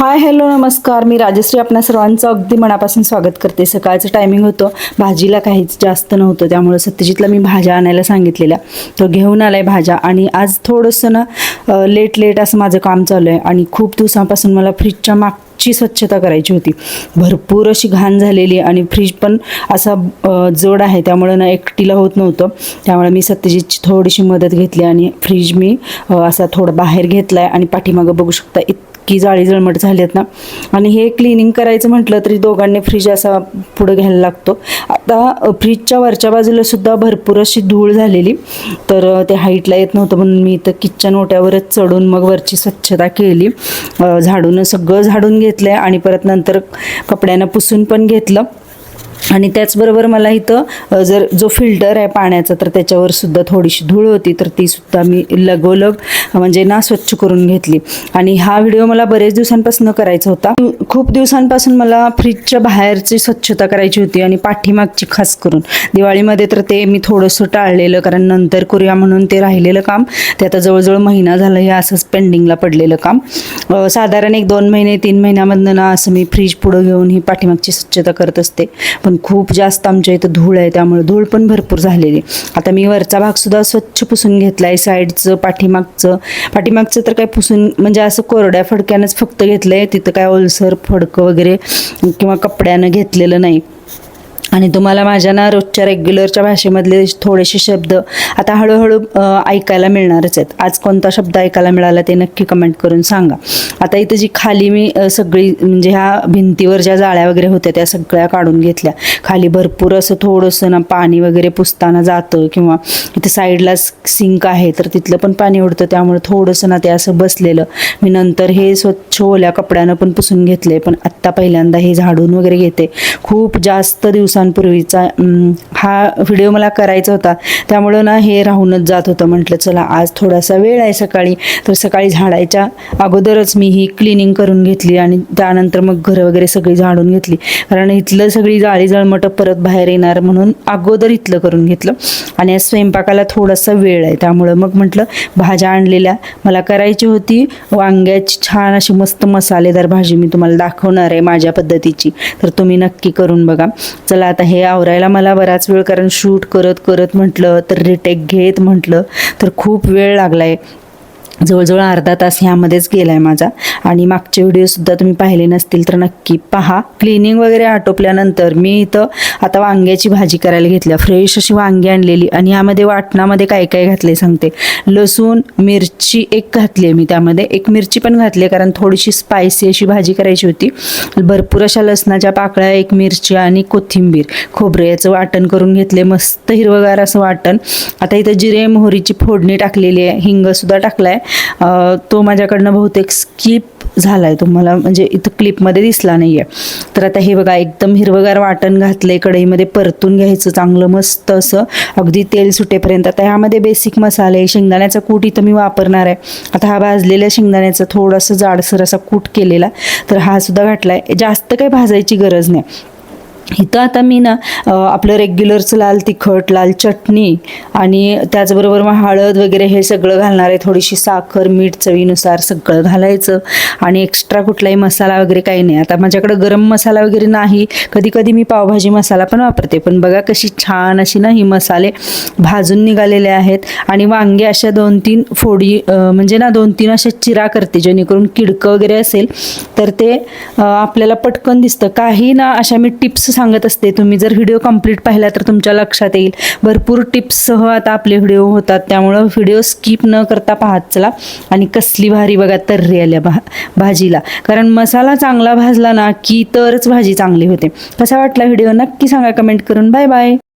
Hi hello नमस्कार. मी राजश्री आपणा सर्वांचं अगदी मनापासून स्वागत करते. सकाळचं टायमिंग होतं. भाजीला काहीच जास्त नव्हतं. त्यामुळं सत्यजितला मी भाज्या आणायला सांगितलेल्या. तो घेऊन आलाय भाज्या. आणि आज थोडंसं ना लेट लेट असं माझं काम चालू आहे आणि खूप दिवसांपासून मला फ्रीजच्या मागची स्वच्छता करायची होती. भरपूर अशी घाण झालेली आणि फ्रीज पण असा जोड जड आहे. त्यामुळे ना एकटीला होत नव्हतं. त्यामुळे मी सत्यजितची थोडीशी मदत घेतली. आणि फ्रीज मी असा थोडा बाहेर घेतला आहे आणि पाठीमागं बघू शकता इतकी जाळी जळमट झाली आहेत ना. आणि हे क्लिनिंग करायचं म्हटलं तरी दोघांनी फ्रीज असा पुढं घ्यायला लागतो. आता फ्रीजच्या वरच्या बाजूला सुद्धा भरपूर अशी धूळ झालेली. तर ते हाईटला येत नव्हतं म्हणून मी इथं किचन ओट्यावरच चढून मग वरची स्वच्छता केली. झाडून सगळं झाडून घेतलं आणि परत नंतर कपड्यानं पुसून पण घेतलं. आणि त्याचबरोबर मला इथं जर जो फिल्टर आहे पाण्याचा तर त्याच्यावर सुद्धा थोडीशी धूळ होती तर ती सुद्धा मी लगोलग म्हणजे ना स्वच्छ करून घेतली. आणि हा व्हिडिओ मला बरेच दिवसांपासून करायचा होता. खूप दिवसांपासून मला फ्रीजच्या बाहेरची स्वच्छता करायची होती आणि पाठीमागची खास करून. दिवाळीमध्ये तर ते मी थोडंसं टाळलेलं कारण नंतर करूया म्हणून ते राहिलेलं काम ते आता जवळजवळ महिना झालं हे असंच पेंडिंगला पडलेलं काम. साधारण एक दोन महिने तीन महिन्यामधनं ना असं मी फ्रीज पुढं घेऊन ही पाठीमागची स्वच्छता करत असते. पण खूप जास्त आमच्या इथं धूळ आहे त्यामुळे धूळ पण भरपूर झालेली आता मी वरचा भागसुद्धा स्वच्छ पुसून घेतला आहे साईडचं पाठीमागचं. पाठीमागचं तर काय पुसून म्हणजे असं कोरड्या फडक्यानंच फक्त घेतलं आहे तिथं काय ओलसर फडकं वगैरे किंवा कपड्यानं घेतलेलं नाही. आणि तुम्हाला माझ्या ना रोजच्या रेग्युलरच्या भाषेमधले थोडेसे शब्द आता हळूहळू ऐकायला मिळणारच आहेत. आज कोणता शब्द ऐकायला मिळाला ते नक्की कमेंट करून सांगा. आता इथं जी खाली मी सगळी म्हणजे ह्या भिंतीवर ज्या जाळ्या वगैरे होत्या त्या सगळ्या काढून घेतल्या. खाली भरपूर असं थोडंसं ना पाणी वगैरे पुसताना जातं किंवा इथे साईडला सिंक आहे तर तिथलं पण पाणी उडतं त्यामुळे थोडंसं ना ते असं बसलेलं. मी नंतर हे स्वच्छ ओल्या कपड्यानं पण पुसून घेतले पण आत्ता पहिल्यांदा हे झाडून वगैरे घेते. खूप जास्त दिवसांपूर्वीचा हा व्हिडिओ मला करायचा होता. त्यामुळं ना हे राहूनच जात होतं. म्हटलं चला आज थोडासा वेळ आहे सकाळी. तर सकाळी झाडायच्या अगोदरच मी ही क्लिनिंग करून घेतली आणि त्यानंतर मग घरं वगैरे सगळी झाडून घेतली. कारण इथलं सगळी जाळी जळमटं परत बाहेर येणार म्हणून अगोदर इथलं करून घेतलं. आणि आज स्वयंपाकाला थोडासा वेळ आहे. त्यामुळं मग म्हटलं भाज्या आणलेल्या मला करायची होती. वांग्याची छान अशी मस्त मसालेदार भाजी मी तुम्हाला दाखवणार आहे माझ्या पद्धतीची. तर तुम्ही नक्की करून बघा. चला आता हे आवरायला मला बराच वेळ कारण शूट करत करत म्हटलं तर रिटेक घेत म्हटलं तर खूप वेळ लागला आहे जवळजवळ अर्धा तास ह्यामध्येच गेला आहे माझा. आणि मागचे व्हिडिओसुद्धा तुम्ही पाहिले नसतील तर नक्की पहा. क्लिनिंग वगैरे आटोपल्यानंतर मी इथं आता वांग्याची भाजी करायला घेतल्या. फ्रेश अशी वांगी आणलेली आणि यामध्ये वाटणामध्ये काय काय घातले सांगते. लसूण मिरची एक घातली आहे मी त्यामध्ये. एक मिरची पण घातली आहे कारण थोडीशी स्पायसी अशी भाजी करायची होती. भरपूर अशा लसणाच्या पाकळ्या एक मिरची आणि कोथिंबीर. खोबरं याचं वाटण करून घेतले मस्त हिरवगार असं वाटण. आता इथं जिरे मोहरीची फोडणी टाकलेली आहे. हिंगसुद्धा टाकला आहे तो माझ्याकडनं बहुतेक स्किप झाला आहे तुम्हाला म्हणजे इथं क्लिपमध्ये दिसला नाही आहे तर आता हे बघा एकदम हिरवगार वाटण घातलं आहे कढईमध्ये परतून घ्यायचं चांगलं मस्त असं. अगदी तेल सुटेपर्यंत. आता ह्यामध्ये बेसिक मसाले शेंगदाण्याचा कूट इथं मी वापरणार आहे. आता हा भाजलेल्या शेंगदाण्याचा थोडासा जाडसर असा कूट केलेला. तर हा सुद्धा घातला आहे जास्त काही भाजायची गरज नाही. इथं आता मी ना आपलं रेग्युलरचं लाल तिखट लाल चटणी आणि त्याचबरोबर मग हळद वगैरे हे सगळं घालणार आहे. थोडीशी साखर मीठ चवीनुसार सगळं घालायचं. आणि एक्स्ट्रा कुठलाही मसाला वगैरे काही नाही. आता माझ्याकडं गरम मसाला वगैरे नाही. कधी कधी मी पावभाजी मसाला पण वापरते. पण बघा कशी छान अशी ना ही मसाले भाजून निघालेले आहेत. आणि वांगे अशा दोन तीन फोडी म्हणजे ना दोन तीन अशा चिरा करते. जेणेकरून किडकं वगैरे असेल तर ते आपल्याला पटकन दिसतं. काही ना अशा मी टिप्स सांगत असते तुम्ही जर व्हिडिओ कंप्लीट पाहिला तर तुमच्या लक्षात येईल. भरपूर टिप्ससह आता आपले व्हिडिओ होतात त्यामुळं व्हिडिओ स्किप न करता पाहत चला. आणि कसली भारी बघा तर्री आल्या भा भाजीला. कारण मसाला चांगला भाजला ना की तरच भाजी चांगली होते. कसा वाटला व्हिडिओ? नक्की सांगा कमेंट करून. Bye bye.